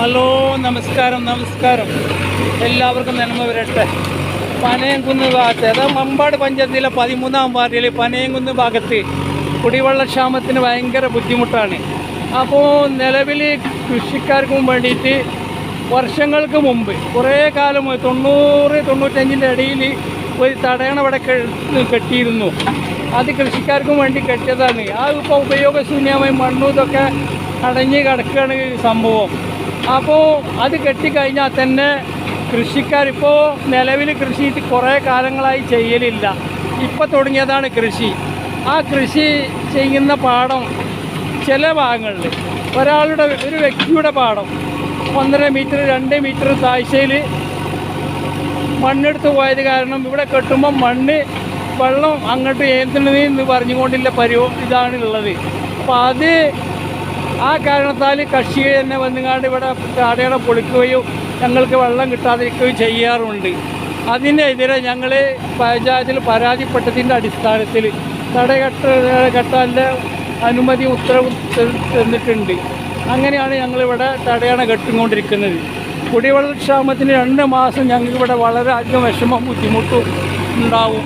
Hello നമസ്കാരം നമസ്കാരം. എല്ലാവർക്കും നന്മ വരട്ടെ. പനയംകുന്ന് ഭാഗത്ത് അതായത് മമ്പാട് പഞ്ചായത്തിലെ പതിമൂന്നാം വാർഡിൽ പനയംകുന്ന് ഭാഗത്ത് കുടിവെള്ളക്ഷാമത്തിന് ഭയങ്കര ബുദ്ധിമുട്ടാണ്. അപ്പോൾ നിലവിൽ കൃഷിക്കാർക്കും വേണ്ടിയിട്ട് വർഷങ്ങൾക്ക് മുമ്പ് കുറേ കാലം തൊണ്ണൂറ് തൊണ്ണൂറ്റഞ്ചിന്റെ ഇടയിൽ ഒരു തടയണ ഇവിടെ കെട്ടിയിരുന്നു. അത് കൃഷിക്കാർക്കും വേണ്ടി കെട്ടിയതാണ്. ആ ഇപ്പോൾ ഉപയോഗശൂന്യമായി മണ്ണും അടഞ്ഞ് കിടക്കുകയാണ് സംഭവം. അപ്പോൾ അത് കെട്ടിക്കഴിഞ്ഞാൽ തന്നെ കൃഷിക്കാരിപ്പോൾ നിലവിൽ കൃഷി കുറേ കാലങ്ങളായി ചെയ്യലില്ല. ഇപ്പോൾ തുടങ്ങിയതാണ് കൃഷി. ആ കൃഷി ചെയ്യുന്ന പാടം ചില ഭാഗങ്ങളിൽ ഒരാളുടെ ഒരു വ്യക്തിയുടെ പാടം ഒന്നര മീറ്റർ രണ്ട് മീറ്റർ താഴ്ചയിൽ മണ്ണെടുത്ത് പോയത് കാരണം ഇവിടെ കെട്ടുമ്പോൾ മണ്ണ് വെള്ളം അങ്ങോട്ട് ഏന്തുന്നത് എന്ന് പറഞ്ഞുകൊണ്ടുള്ള പരി ഇതാണ് ഉള്ളത് അപ്പോൾ അത് ആ കാരണത്താൽ കക്ഷി തന്നെ വന്നുകാണ്ട് ഇവിടെ കടയുടെ പൊളിക്കുകയും ഞങ്ങൾക്ക് വെള്ളം കിട്ടാതിരിക്കുകയും ചെയ്യാറുണ്ട്. അതിനെതിരെ ഞങ്ങൾ പഞ്ചായത്തിൽ പരാതിപ്പെട്ടതിന്റെ അടിസ്ഥാനത്തിൽ തടകെട്ട കെട്ടാന്റെ അനുമതി ഉത്തരവ് തന്നിട്ടുണ്ട്. അങ്ങനെയാണ് ഞങ്ങളിവിടെ തടയണ കെട്ടിക്കൊണ്ടിരിക്കുന്നത്. കുടിവെള്ളക്ഷാമത്തിന് രണ്ട് മാസം ഞങ്ങൾക്കിവിടെ വളരെ അധികം വിഷമം ബുദ്ധിമുട്ടും ഉണ്ടാവും.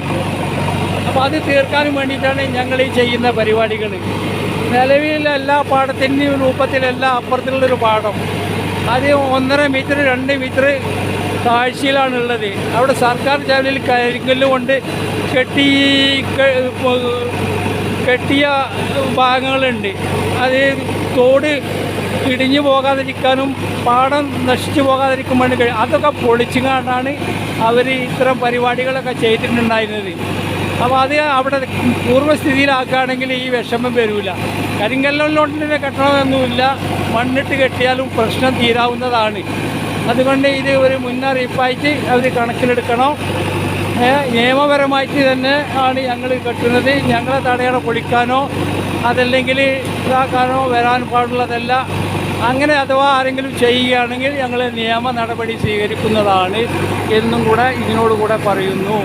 അപ്പോൾ അത് തീർക്കാനും വേണ്ടിയിട്ടാണ് ഞങ്ങൾ ഈ ചെയ്യുന്ന പരിപാടികൾ. നിലവിൽ എല്ലാ പാടത്തിന്റെയും രൂപത്തിലല്ല അപ്പുറത്തുള്ളൊരു പാടം. അത് ഒന്നര മീറ്റർ രണ്ട് മീറ്റർ താഴ്ചയിലാണുള്ളത്. അവിടെ സർക്കാർ ചാനലിൽ കരിങ്കല്ല് കൊണ്ട് കെട്ടി കെട്ടിയ ഭാഗങ്ങളുണ്ട്. അത് തോട് ഇടിഞ്ഞു പോകാതിരിക്കാനും പാടം നശിച്ചു പോകാതിരിക്കാൻ വേണ്ടി കഴിയും അതൊക്കെ പൊളിച്ചുകൊണ്ടാണ് അവർ ഇത്തരം പരിപാടികളൊക്കെ ചെയ്തിട്ടുണ്ടായിരുന്നത്. അപ്പോൾ അത് അവിടെ പൂർവസ്ഥിതിയിലാക്കുകയാണെങ്കിൽ ഈ വിഷമം വരില്ല കരിങ്കല്ലോണ്ടിനെ കെട്ടണമെന്നൊന്നുമില്ല. മണ്ണിട്ട് കെട്ടിയാലും പ്രശ്നം തീരാവുന്നതാണ്. അതുകൊണ്ട് ഇത് ഒരു മുന്നറിയിപ്പായിട്ട് അവർ കണക്കിലെടുക്കണം. നിയമപരമായിട്ട് തന്നെ ആണ് ഞങ്ങൾ കെട്ടുന്നത്. ഞങ്ങളെ തടയണ പൊളിക്കാനോ അതല്ലെങ്കിൽ ഇതാക്കാനോ വരാൻ പാടുള്ളതല്ല. അങ്ങനെ അഥവാ ആരെങ്കിലും ചെയ്യുകയാണെങ്കിൽ ഞങ്ങൾ നിയമ നടപടി സ്വീകരിക്കുന്നതാണ് എന്നും കൂടെ ഇതിനോട് കൂടെ പറയുന്നു.